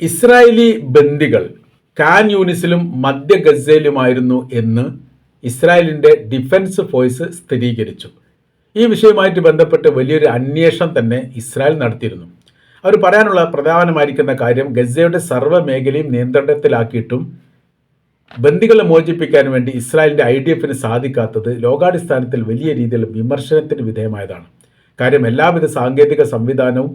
Israeli ബന്ദികൾ can യൂണിസിലും മധ്യ ഗസയിലുമായിരുന്നു എന്ന് ഇസ്രായേലിന്റെ ഡിഫൻസ് ഫോഴ്സ് സ്ഥിരീകരിച്ചു. ഈ വിഷയവുമായിട്ട് ബന്ധപ്പെട്ട് വലിയൊരു അന്വേഷണം തന്നെ ഇസ്രായേൽ നടത്തിയിരുന്നു. അവർ പറയാനുള്ള പ്രധാനമായിരിക്കുന്ന കാര്യം ഗസയുടെ സർവ മേഖലയും നിയന്ത്രണത്തിലാക്കിയിട്ടും ബന്ദികളെ മോചിപ്പിക്കാൻ വേണ്ടി ഇസ്രായേലിന്റെ ഐ ഡി എഫിന് സാധിക്കാത്തത് ലോകാടിസ്ഥാനത്തിൽ വലിയ രീതിയിൽ വിമർശനത്തിന് വിധേയമായതാണ്. കാര്യം എല്ലാവിധ സാങ്കേതിക സംവിധാനവും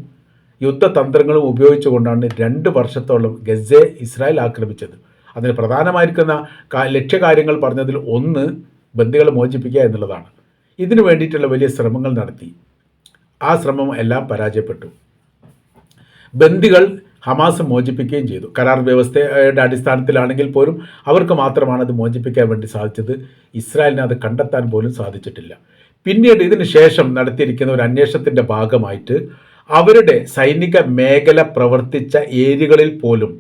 യുദ്ധതന്ത്രങ്ങളും ഉപയോഗിച്ചുകൊണ്ടാണ് രണ്ട് വർഷത്തോളം ഗസയെ ഇസ്രായേൽ ആക്രമിച്ചത്. അതിന് പ്രധാനമായിരിക്കുന്ന ലക്ഷ്യകാര്യങ്ങൾ പറഞ്ഞതിൽ ഒന്ന് ബന്ദികളെ മോചിപ്പിക്കുക എന്നുള്ളതാണ്. ഇതിനു വേണ്ടിയിട്ടുള്ള വലിയ ശ്രമങ്ങൾ നടത്തി. ആ ശ്രമം എല്ലാം പരാജയപ്പെട്ടു. ബന്ദികൾ ഹമാസ് മോചിപ്പിക്കുകയും ചെയ്തു. കരാർ വ്യവസ്ഥയുടെ അടിസ്ഥാനത്തിലാണെങ്കിൽ പോലും അവർക്ക് മാത്രമാണ് അത് മോചിപ്പിക്കാൻ വേണ്ടി സാധിച്ചത്. ഇസ്രായേലിന് അത് കണ്ടെത്താൻ പോലും സാധിച്ചിട്ടില്ല. പിന്നീട് ഇതിന് ശേഷം നടത്തിയിരിക്കുന്ന ഒരു അന്വേഷണത്തിന്റെ ഭാഗമായിട്ട് അവരുടെ സൈനിക മേഖല പ്രവർത്തിച്ച ഏരിയകളിൽ പോലും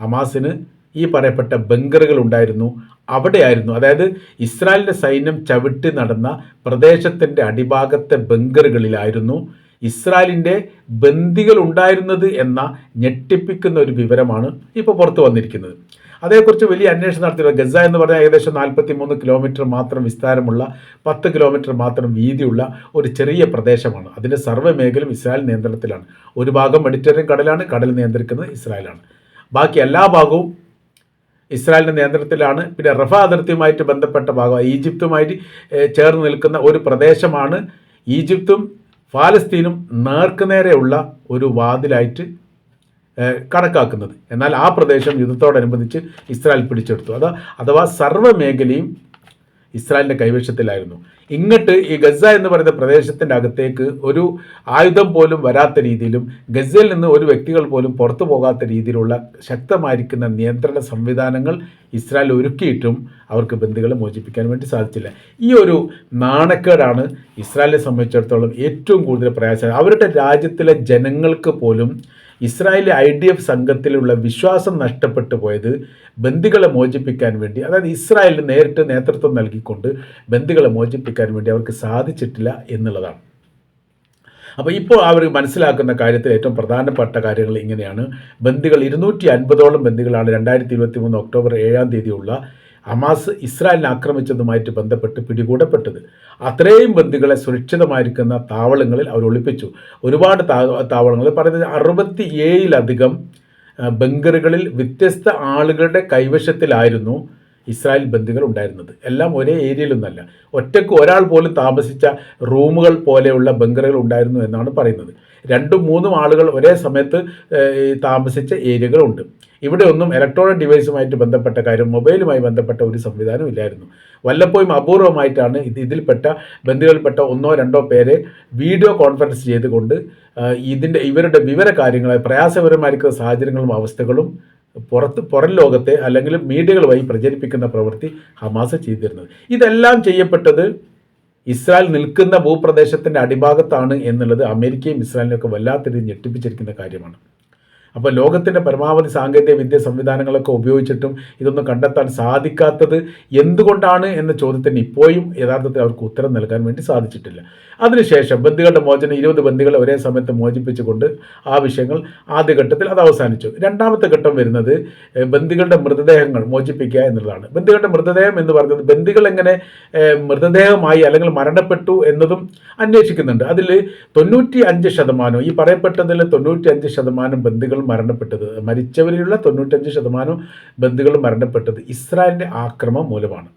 ഹമാസിന് ഈ പറയപ്പെട്ട ബങ്കറുകൾ ഉണ്ടായിരുന്നു. അവിടെയായിരുന്നു. അതായത് ഇസ്രായേലിന്റെ സൈന്യം ചവിട്ടി നടന്ന പ്രദേശത്തിന്റെ അടിഭാഗത്തെ ബങ്കറുകളിലായിരുന്നു ഇസ്രായേലിന്റെ ബന്ദികൾ ഉണ്ടായിരുന്നത് എന്ന ഞെട്ടിപ്പിക്കുന്ന ഒരു വിവരമാണ് ഇപ്പോൾ പുറത്തു വന്നിരിക്കുന്നത്. അതേക്കുറിച്ച് വലിയ അന്വേഷണം നടത്തിയത് ഗസ എന്ന് പറഞ്ഞാൽ ഏകദേശം നാൽപ്പത്തി മൂന്ന് കിലോമീറ്റർ മാത്രം വിസ്താരമുള്ള പത്ത് കിലോമീറ്റർ മാത്രം വീതിയുള്ള ഒരു ചെറിയ പ്രദേശമാണ്. അതിന്റെ സർവ മേഖലയും ഇസ്രായേൽ നിയന്ത്രണത്തിലാണ്. ഒരു ഭാഗം മെഡിറ്ററേനിയൻ കടലാണ് കടൽ നിയന്ത്രിക്കുന്നത് ഇസ്രായേലാണ്. ബാക്കി എല്ലാ ഭാഗവും ഇസ്രായേലിന്റെ നിയന്ത്രണത്തിലാണ്. പിന്നെ റഫ അതിർത്തിയുമായിട്ട് ബന്ധപ്പെട്ട ഭാഗം ഈജിപ്തുമായിട്ട് ചേർന്ന് നിൽക്കുന്ന ഒരു പ്രദേശമാണ് ഈജിപ്തും ഫാലസ്തീനും നേർക്കുനേരെയുള്ള ഒരു വാതിലായിട്ട് കണക്കാക്കുന്നത്. എന്നാൽ ആ പ്രദേശം യുദ്ധത്തോടനുബന്ധിച്ച് ഇസ്രായേൽ പിടിച്ചെടുത്തു. അത് അഥവാ സർവ മേഖലയും ഇസ്രായേലിന്റെ കൈവശത്തിലായിരുന്നു. ഇങ്ങോട്ട് ഈ ഗസ എന്ന് പറയുന്ന പ്രദേശത്തിന്റെ അകത്തേക്ക് ഒരു ആയുധം പോലും വരാത്ത രീതിയിലും ഗസയിൽ നിന്ന് ഒരു വ്യക്തികൾ പോലും പുറത്തു പോകാത്ത രീതിയിലുള്ള ശക്തമായിരിക്കുന്ന നിയന്ത്രണ സംവിധാനങ്ങൾ ഇസ്രായേൽ ഒരുക്കിയിട്ടും അവർക്ക് ബന്ധുക്കളെ മോചിപ്പിക്കാൻ വേണ്ടി സാധിച്ചില്ല. ഈ ഒരു നാണക്കേടാണ് ഇസ്രായേലിനെ സംബന്ധിച്ചിടത്തോളം ഏറ്റവും കൂടുതൽ പ്രയാസം അവരുടെ രാജ്യത്തിലെ ജനങ്ങൾക്ക് പോലും ഇസ്രായേലി ഐ ഡി എഫ് സംഘത്തിലുള്ള വിശ്വാസം നഷ്ടപ്പെട്ടു പോയത് ബന്ദികളെ മോചിപ്പിക്കാൻ വേണ്ടി അതായത് ഇസ്രായേലിന് നേരിട്ട് നേതൃത്വം നൽകിക്കൊണ്ട് ബന്ദികളെ മോചിപ്പിക്കാൻ വേണ്ടി അവർക്ക് സാധിച്ചിട്ടില്ല എന്നുള്ളതാണ്. അപ്പോൾ ഇപ്പോൾ അവർ മനസ്സിലാക്കുന്ന കാര്യത്തിൽ ഏറ്റവും പ്രധാനപ്പെട്ട കാര്യങ്ങൾ ഇങ്ങനെയാണ്. ബന്ദികൾ ഇരുന്നൂറ്റി അൻപതോളം ബന്ദികളാണ് രണ്ടായിരത്തി ഇരുപത്തി മൂന്ന് ഒക്ടോബർ ഏഴാം തീയതിയുള്ള ഹമാസ് ഇസ്രായേലിനെ ആക്രമിച്ചതുമായിട്ട് ബന്ധപ്പെട്ട് പിടികൂടപ്പെട്ടത്. അത്രയും ബന്ധുക്കളെ സുരക്ഷിതമായിരിക്കുന്ന താവളങ്ങളിൽ അവർ ഒളിപ്പിച്ചു. ഒരുപാട് താവളങ്ങൾ. പറയുന്നത് അറുപത്തി ഏഴിലധികം ബങ്കറുകളിൽ വ്യത്യസ്ത ആളുകളുടെ കൈവശത്തിലായിരുന്നു ഇസ്രായേൽ ബന്ധുക്കൾ ഉണ്ടായിരുന്നത്. എല്ലാം ഒരേ ഏരിയയിലൊന്നല്ല. ഒറ്റയ്ക്ക് ഒരാൾ പോലും താമസിച്ച റൂമുകൾ പോലെയുള്ള ബങ്കറുകൾ ഉണ്ടായിരുന്നു എന്നാണ് പറയുന്നത്. രണ്ടും മൂന്നും ആളുകൾ ഒരേ സമയത്ത് താമസിച്ച ഏരിയകളുണ്ട്. ഇവിടെ ഒന്നും ഇലക്ട്രോണിക് ഡിവൈസുമായിട്ട് ബന്ധപ്പെട്ട കാര്യം മൊബൈലുമായി ബന്ധപ്പെട്ട ഒരു സംവിധാനം ഇല്ലായിരുന്നു. വല്ലപ്പോഴും അപൂർവമായിട്ടാണ് ഇത് ഇതിൽപ്പെട്ട ബന്ധുക്കളിൽപ്പെട്ട ഒന്നോ രണ്ടോ പേരെ വീഡിയോ കോൺഫറൻസ് ചെയ്തുകൊണ്ട് ഇതിന്റെ ഇവരുടെ വിവര കാര്യങ്ങളെ പ്രയാസകരമായിരിക്കുന്ന സാഹചര്യങ്ങളും അവസ്ഥകളും പുറത്ത് പുറം ലോകത്തെ അല്ലെങ്കിൽ മീഡിയകൾ വഴി പ്രചരിപ്പിക്കുന്ന പ്രവൃത്തി ഹമാസ് ചെയ്തിരുന്നത്. ഇതെല്ലാം ചെയ്യപ്പെട്ടത് ഇസ്രായേൽ നിൽക്കുന്ന ഭൂപ്രദേശത്തിന്റെ അടിഭാഗത്താണ് എന്നുള്ളത് അമേരിക്കയും ഇസ്രായേലിനൊക്കെ വല്ലാത്ത രീതിയിൽ ഞെട്ടിപ്പിച്ചിരിക്കുന്ന കാര്യമാണ്. അപ്പോൾ ലോകത്തിന്റെ പരമാവധി സാങ്കേതിക വിദ്യ സംവിധാനങ്ങളൊക്കെ ഉപയോഗിച്ചിട്ടും ഇതൊന്നും കണ്ടെത്താൻ സാധിക്കാത്തത് എന്തുകൊണ്ടാണ് എന്ന ചോദ്യത്തിന് ഇപ്പോഴും യഥാർത്ഥത്തിൽ അവർക്ക് ഉത്തരം നൽകാൻ വേണ്ടി സാധിച്ചിട്ടില്ല. അതിനുശേഷം ബന്ധുക്കളുടെ മോചനം ഇരുപത് ബന്ധുക്കളെ ഒരേ സമയത്ത് മോചിപ്പിച്ചുകൊണ്ട് ആ വിഷയങ്ങൾ ആദ്യഘട്ടത്തിൽ അത് അവസാനിച്ചു. രണ്ടാമത്തെ ഘട്ടം വരുന്നത് ബന്ധുക്കളുടെ മൃതദേഹങ്ങൾ മോചിപ്പിക്കുക എന്നുള്ളതാണ്. ബന്ധുക്കളുടെ മൃതദേഹം എന്ന് പറയുന്നത് ബന്ധുക്കൾ എങ്ങനെ മൃതദേഹമായി അല്ലെങ്കിൽ മരണപ്പെട്ടു എന്നതും അന്വേഷിക്കുന്നുണ്ട്. അതിൽ തൊണ്ണൂറ്റി അഞ്ച് ശതമാനം ഈ പറയപ്പെട്ടതിൽ തൊണ്ണൂറ്റി അഞ്ച് ശതമാനം ബന്ദികൾ മരണപ്പെട്ടത്. മരിച്ചവരിലുള്ള തൊണ്ണൂറ്റഞ്ച് ശതമാനം ബന്ധുക്കൾ മരണപ്പെട്ടത് ഇസ്രായേലിന്റെ ആക്രമം മൂലമാണ്.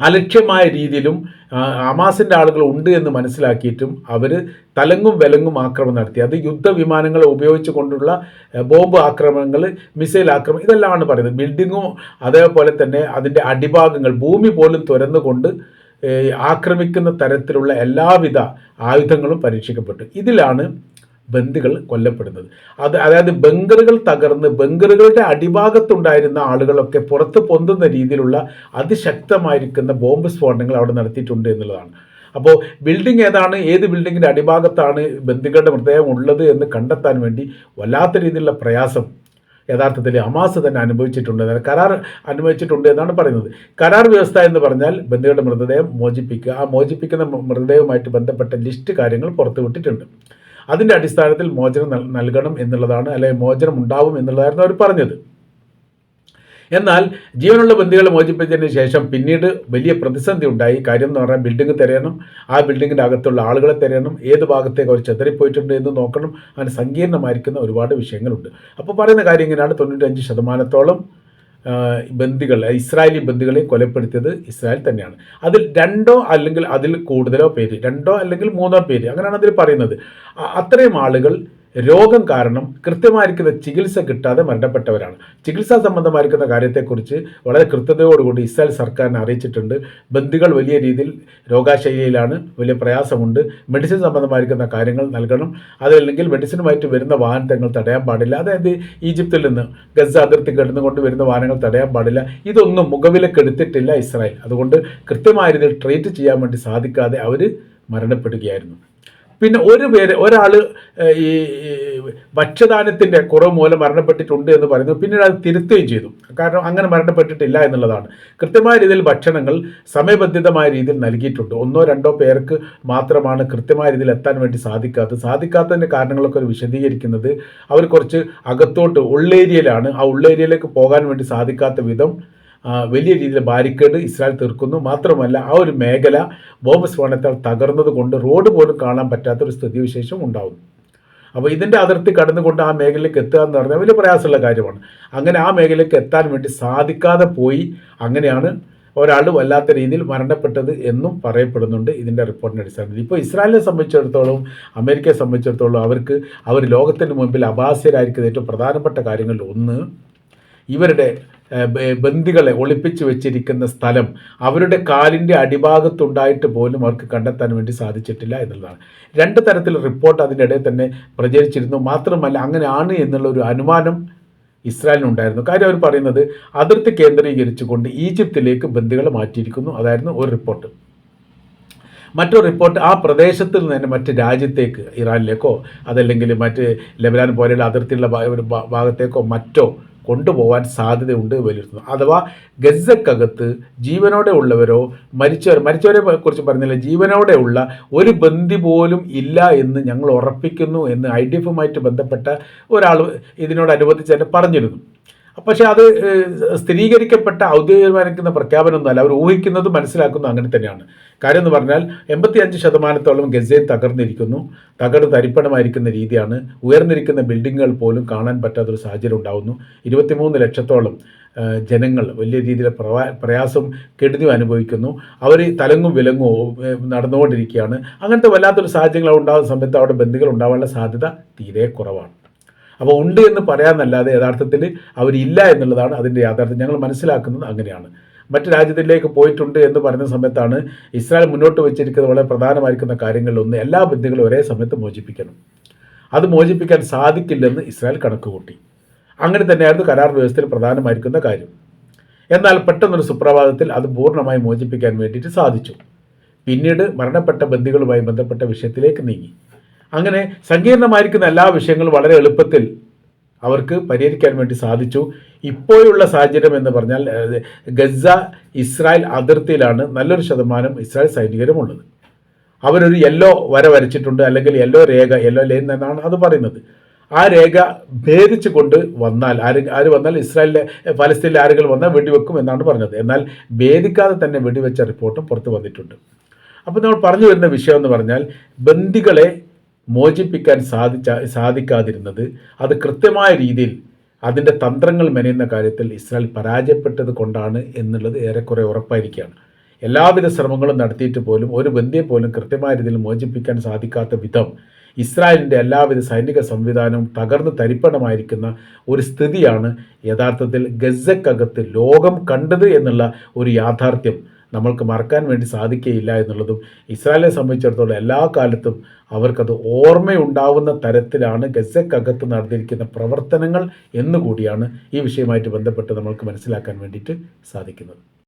അലക്ഷ്യമായ രീതിയിലും ഹമാസിന്റെ ആളുകൾ ഉണ്ട് എന്ന് മനസ്സിലാക്കിയിട്ടും അവർ തലങ്ങും വിലങ്ങും ആക്രമണം നടത്തി. അത് യുദ്ധവിമാനങ്ങൾ ഉപയോഗിച്ച് കൊണ്ടുള്ള ബോംബ് ആക്രമണങ്ങൾ മിസൈൽ ആക്രമണം ഇതെല്ലാമാണ് പറയുന്നത്. ബിൽഡിങ്ങും അതേപോലെ തന്നെ അതിന്റെ അടിഭാഗങ്ങൾ ഭൂമി പോലും തുരന്നുകൊണ്ട് ആക്രമിക്കുന്ന തരത്തിലുള്ള എല്ലാവിധ ആയുധങ്ങളും പരീക്ഷിക്കപ്പെട്ടു. ഇതിലാണ് ബന്ദികൾ കൊല്ലപ്പെടുന്നത്. അത് അതായത് ബങ്കറുകൾ തകർന്ന് ബങ്കറുകളുടെ അടിഭാഗത്തുണ്ടായിരുന്ന ആളുകളൊക്കെ പുറത്ത് പൊന്തുന്ന രീതിയിലുള്ള അതിശക്തമായിരിക്കുന്ന ബോംബ് സ്ഫോടനങ്ങൾ അവിടെ നടത്തിയിട്ടുണ്ട് എന്നുള്ളതാണ്. അപ്പോൾ ബിൽഡിംഗ് ഏതാണ് ഏത് ബിൽഡിങ്ങിന്റെ അടിഭാഗത്താണ് ബന്ദികളുടെ മൃതദേഹം ഉള്ളത് എന്ന് കണ്ടെത്താൻ വേണ്ടി വല്ലാത്ത രീതിയിലുള്ള പ്രയാസം യഥാർത്ഥത്തിൽ അമാസ് തന്നെ അനുഭവിച്ചിട്ടുണ്ട്. കരാർ അനുഭവിച്ചിട്ടുണ്ട് എന്നാണ് പറയുന്നത്. കരാർ വ്യവസ്ഥ എന്ന് പറഞ്ഞാൽ ബന്ധുക്കളുടെ മൃതദേഹം മോചിപ്പിക്കുക. ആ മോചിപ്പിക്കുന്ന മൃതദേഹവുമായിട്ട് ബന്ധപ്പെട്ട ലിസ്റ്റ് കാര്യങ്ങൾ പുറത്തുവിട്ടിട്ടുണ്ട്. അതിന്റെ അടിസ്ഥാനത്തിൽ മോചനം നൽകണം എന്നുള്ളതാണ് അല്ലെ മോചനം ഉണ്ടാവും എന്നുള്ളതായിരുന്നു അവർ പറഞ്ഞത്. എന്നാൽ ജീവനുള്ള ബന്ദികളെ മോചിപ്പിച്ചതിന് ശേഷം പിന്നീട് വലിയ പ്രതിസന്ധി ഉണ്ടായി. കാര്യം എന്ന് പറഞ്ഞാൽ ബിൽഡിംഗ് തിരയണം. ആ ബിൽഡിങ്ങിന്റെ അകത്തുള്ള ആളുകളെ തിരയണം. ഏത് ഭാഗത്തേക്ക് അവർ ചെതറിപ്പോയിട്ടുണ്ട് എന്ന് നോക്കണം. അങ്ങനെ സങ്കീർണമായിരിക്കുന്ന ഒരുപാട് വിഷയങ്ങളുണ്ട്. അപ്പോൾ പറയുന്ന കാര്യം ഇങ്ങനെയാണ്. തൊണ്ണൂറ്റഞ്ച് ശതമാനത്തോളം ആ, ബന്ദികൾ ഇസ്രായേലി ബന്ദികളെ കൊലപ്പെടുത്തിയത് ഇസ്രായേൽ തന്നെയാണ്. അതിൽ രണ്ടോ അല്ലെങ്കിൽ അതിൽ കൂടുതലോ പേര് രണ്ടോ അല്ലെങ്കിൽ മൂന്നോ പേര് അങ്ങനെയാണ് അതിൽ പറയുന്നത്. അത്രയും ആളുകൾ രോഗം കാരണം കൃത്യമായിരിക്കുന്ന ചികിത്സ കിട്ടാതെ മരണപ്പെട്ടവരാണ്. ചികിത്സാ സംബന്ധമായിരിക്കുന്ന കാര്യത്തെക്കുറിച്ച് വളരെ കൃത്യതയോടുകൂടി ഇസ്രായേൽ സർക്കാരിനെ അറിയിച്ചിട്ടുണ്ട്. ബന്ദികൾ വലിയ രീതിയിൽ രോഗാശൈലിയിലാണ് വലിയ പ്രയാസമുണ്ട്. മെഡിസിൻ സംബന്ധമായിരിക്കുന്ന കാര്യങ്ങൾ നൽകണം. അതല്ലെങ്കിൽ മെഡിസിനുമായിട്ട് വരുന്ന വാഹനങ്ങൾ തടയാൻ പാടില്ല. അതായത് ഈജിപ്തിൽ നിന്ന് ഗസ അതിർത്തി കിടന്നുകൊണ്ട് വരുന്ന വാഹനങ്ങൾ തടയാൻ പാടില്ല. ഇതൊന്നും മുഖവിലക്കെടുത്തിട്ടില്ല ഇസ്രായേൽ. അതുകൊണ്ട് കൃത്യമായ രീതിയിൽ ട്രീറ്റ് ചെയ്യാൻ വേണ്ടി സാധിക്കാതെ അവർ മരണപ്പെടുകയായിരുന്നു. പിന്നെ ഒരു പേര് ഒരാൾ ഈ ഭക്ഷ്യദാനത്തിന്റെ കുറവ് മൂലം മരണപ്പെട്ടിട്ടുണ്ട് എന്ന് പറയുന്നു. പിന്നീട് അത് തിരുത്തുകയും ചെയ്തു. കാരണം അങ്ങനെ മരണപ്പെട്ടിട്ടില്ല എന്നുള്ളതാണ്. കൃത്യമായ രീതിയിൽ ഭക്ഷണങ്ങൾ സമയബന്ധിതമായ രീതിയിൽ നൽകിയിട്ടുണ്ട്. ഒന്നോ രണ്ടോ പേർക്ക് മാത്രമാണ് കൃത്യമായ രീതിയിൽ എത്താൻ വേണ്ടി സാധിക്കാത്തത്. സാധിക്കാത്തതിന്റെ കാരണങ്ങളൊക്കെ അവർ വിശദീകരിക്കുന്നത് അവർ കുറച്ച് അകത്തോട്ട് ഉള്ളേരിയയിലാണ്. ആ ഉള്ളേരിയയിലേക്ക് പോകാൻ വേണ്ടി സാധിക്കാത്ത വിധം വലിയ രീതിയിൽ ബാരിക്കേഡ് ഇസ്രായേൽ തീർക്കുന്നു. മാത്രമല്ല ആ ഒരു മേഖല ബോംബ് സ്ഫോടനത്താൽ തകർന്നത് കൊണ്ട് റോഡ് പോലും കാണാൻ പറ്റാത്ത പറ്റാത്തൊരു സ്ഥിതിവിശേഷം ഉണ്ടാകുന്നു അപ്പോൾ ഇതിന്റെ അതിർത്തി കടന്നുകൊണ്ട് ആ മേഖലയിലേക്ക് എത്തുക എന്ന് പറഞ്ഞാൽ വലിയ പ്രയാസമുള്ള കാര്യമാണ്. അങ്ങനെ ആ മേഖലയിലേക്ക് എത്താൻ വേണ്ടി സാധിക്കാതെ പോയി അങ്ങനെയാണ് ഒരാൾ വല്ലാത്ത രീതിയിൽ മരണപ്പെട്ടത് എന്നും പറയപ്പെടുന്നുണ്ട് ഇതിന്റെ റിപ്പോർട്ടിന്റെ അടിസ്ഥാനത്തിൽ. ഇപ്പോൾ ഇസ്രായേലിനെ സംബന്ധിച്ചിടത്തോളം അമേരിക്കയെ സംബന്ധിച്ചിടത്തോളം അവർക്ക് അവർ ലോകത്തിന് മുമ്പിൽ അപാസ്യരായിരിക്കുന്ന ഏറ്റവും പ്രധാനപ്പെട്ട കാര്യങ്ങളിൽ ഒന്ന് ഇവരുടെ ബന്ദികളെ ഒളിപ്പിച്ചു വെച്ചിരിക്കുന്ന സ്ഥലം അവരുടെ കാലിന്റെ അടിഭാഗത്തുണ്ടായിട്ട് പോലും അവർക്ക് കണ്ടെത്താൻ വേണ്ടി സാധിച്ചിട്ടില്ല എന്നുള്ളതാണ്. രണ്ട് തരത്തിൽ റിപ്പോർട്ട് അതിനിടെ തന്നെ പ്രചരിച്ചിരുന്നു. മാത്രമല്ല അങ്ങനെയാണ് എന്നുള്ള ഒരു അനുമാനം ഇസ്രായേലിനുണ്ടായിരുന്നു. കാര്യം അവർ പറയുന്നത് അതിർത്തി കേന്ദ്രീകരിച്ചുകൊണ്ട് ഈജിപ്തിലേക്ക് ബന്ദികളെ മാറ്റിയിരിക്കുന്നു. അതായിരുന്നു ഒരു റിപ്പോർട്ട്. മറ്റൊരു റിപ്പോർട്ട് ആ പ്രദേശത്തിൽ നിന്ന് തന്നെ മറ്റ് രാജ്യത്തേക്ക് ഇറാനിലേക്കോ അതല്ലെങ്കിൽ മറ്റ് ലെബനാൻ പോലെയുള്ള അതിർത്തിയുള്ള ഭാഗത്തേക്കോ മറ്റോ കൊണ്ടുപോകാൻ സാധ്യതയുണ്ട് വിലയിരുത്തുന്നു. അഥവാ ഗസക്കകത്ത് ജീവനോടെ ഉള്ളവരോ മരിച്ചവർ മരിച്ചവരെ കുറിച്ച് പറഞ്ഞില്ല ജീവനോടെ ഉള്ള ഒരു ബന്ധി പോലും ഇല്ല എന്ന് ഞങ്ങൾ ഉറപ്പിക്കുന്നു എന്ന് ഐ ഡി എഫുമായിട്ട് ബന്ധപ്പെട്ട ഒരാൾ ഇതിനോടനുബന്ധിച്ച് തന്നെ പറഞ്ഞിരുന്നു. പക്ഷേ അത് സ്ഥിരീകരിക്കപ്പെട്ട ഔദ്യോഗികമായിരിക്കുന്ന പ്രഖ്യാപനമൊന്നുമല്ല. അവർ ഊഹിക്കുന്നതും മനസ്സിലാക്കുന്നതും അങ്ങനെ തന്നെയാണ്. കാര്യം എന്ന് പറഞ്ഞാൽ എൺപത്തി അഞ്ച് ശതമാനത്തോളം ഗസയിൽ തകർന്നിരിക്കുന്നു. തകർന്ന് തരിപ്പണമായിരിക്കുന്ന രീതിയാണ്. ഉയർന്നിരിക്കുന്ന ബിൽഡിങ്ങുകൾ പോലും കാണാൻ പറ്റാത്തൊരു സാഹചര്യം ഉണ്ടാകുന്നു ഇരുപത്തിമൂന്ന് ലക്ഷത്തോളം ജനങ്ങൾ വലിയ രീതിയിൽ പ്രവാ പ്രയാസം കെടുതി അനുഭവിക്കുന്നു. അവർ തലങ്ങും വിലങ്ങും നടന്നുകൊണ്ടിരിക്കുകയാണ്. അങ്ങനത്തെ വല്ലാത്തൊരു സാഹചര്യങ്ങൾ ഉണ്ടാകുന്ന സമയത്ത് അവിടെ ബന്ധുക്കൾ ഉണ്ടാവാനുള്ള സാധ്യത തീരെ കുറവാണ്. അപ്പോൾ ഉണ്ട് എന്ന് പറയാമെന്നല്ലാതെ യഥാർത്ഥത്തിൽ അവരില്ല എന്നുള്ളതാണ് അതിന്റെ യാഥാർത്ഥ്യം. ഞങ്ങൾ മനസ്സിലാക്കുന്നത് അങ്ങനെയാണ്. മറ്റു രാജ്യത്തിലേക്ക് പോയിട്ടുണ്ട് എന്ന് പറയുന്ന സമയത്താണ് ഇസ്രായേൽ മുന്നോട്ട് വെച്ചിരിക്കുന്നത് വളരെ പ്രധാനമായിരിക്കുന്ന കാര്യങ്ങളിലൊന്ന് എല്ലാ ബന്ധുക്കളും ഒരേ സമയത്ത് മോചിപ്പിക്കണം. അത് മോചിപ്പിക്കാൻ സാധിക്കില്ലെന്ന് ഇസ്രായേൽ കണക്ക് കൂട്ടി അങ്ങനെ തന്നെയായിരുന്നു കരാർ വ്യവസ്ഥയിൽ പ്രധാനമായിരിക്കുന്ന കാര്യം. എന്നാൽ പെട്ടെന്നൊരു സുപ്രഭാതത്തിൽ അത് പൂർണമായി മോചിപ്പിക്കാൻ വേണ്ടിയിട്ട് സാധിച്ചു. പിന്നീട് മരണപ്പെട്ട ബന്ദികളുമായി ബന്ധപ്പെട്ട വിഷയത്തിലേക്ക് നീങ്ങി. അങ്ങനെ സങ്കീർണമായിരിക്കുന്ന എല്ലാ വിഷയങ്ങളും വളരെ എളുപ്പത്തിൽ അവർക്ക് പരിഹരിക്കാൻ വേണ്ടി സാധിച്ചു. ഇപ്പോഴുള്ള സാഹചര്യം എന്ന് പറഞ്ഞാൽ ഗസ ഇസ്രായേൽ അതിർത്തിയിലാണ് നല്ലൊരു ശതമാനം ഇസ്രായേൽ സൈനികരുമുള്ളത്. അവരൊരു യെല്ലോ വര വരച്ചിട്ടുണ്ട് അല്ലെങ്കിൽ യെല്ലോ രേഖ യെല്ലോ ലൈൻ എന്നാണ് അത് പറയുന്നത്. ആ രേഖ ഭേദിച്ചു കൊണ്ട് വന്നാൽ ആര് ആര് വന്നാൽ ഇസ്രായേലിലെ ഫലസ്തീനിലെ ആരെങ്കിലും വന്നാൽ വെടിവെക്കും എന്നാണ് പറഞ്ഞത്. എന്നാൽ ഭേദിക്കാതെ തന്നെ വെടിവെച്ച റിപ്പോർട്ടും പുറത്തു വന്നിട്ടുണ്ട്. അപ്പോൾ നമ്മൾ പറഞ്ഞു വരുന്ന വിഷയം എന്ന് പറഞ്ഞാൽ ബന്ദികളെ മോചിപ്പിക്കാൻ സാധിച്ച സാധിക്കാതിരുന്നത് അത് കൃത്യമായ രീതിയിൽ അതിന്റെ തന്ത്രങ്ങൾ മെനയുന്ന കാര്യത്തിൽ ഇസ്രായേൽ പരാജയപ്പെട്ടത് കൊണ്ടാണ് എന്നുള്ളത് ഏറെക്കുറെ ഉറപ്പായിരിക്കുകയാണ്. എല്ലാവിധ ശ്രമങ്ങളും നടത്തിയിട്ട് പോലും ഒരു ബന്ധിയെ പോലും കൃത്യമായ രീതിയിൽ മോചിപ്പിക്കാൻ സാധിക്കാത്ത വിധം ഇസ്രായേലിന്റെ എല്ലാവിധ സൈനിക സംവിധാനവും തകർന്ന് തരിപ്പണമായിരിക്കുന്ന ഒരു സ്ഥിതിയാണ് യഥാർത്ഥത്തിൽ ഗസക്കകത്ത് ലോകം കണ്ടത് എന്നുള്ള ഒരു യാഥാർത്ഥ്യം നമ്മൾക്ക് മറക്കാൻ വേണ്ടി സാധിക്കുകയില്ല എന്നുള്ളതും ഇസ്രായേലിനെ സംബന്ധിച്ചിടത്തോളം എല്ലാ കാലത്തും അവർക്കത് ഓർമ്മയുണ്ടാവുന്ന തരത്തിലാണ് ഗസക്കകത്ത് നടന്നിരിക്കുന്ന പ്രവർത്തനങ്ങൾ എന്നുകൂടിയാണ് ഈ വിഷയമായിട്ട് ബന്ധപ്പെട്ട് നമ്മൾക്ക് മനസ്സിലാക്കാൻ വേണ്ടിയിട്ട് സാധിക്കുന്നത്.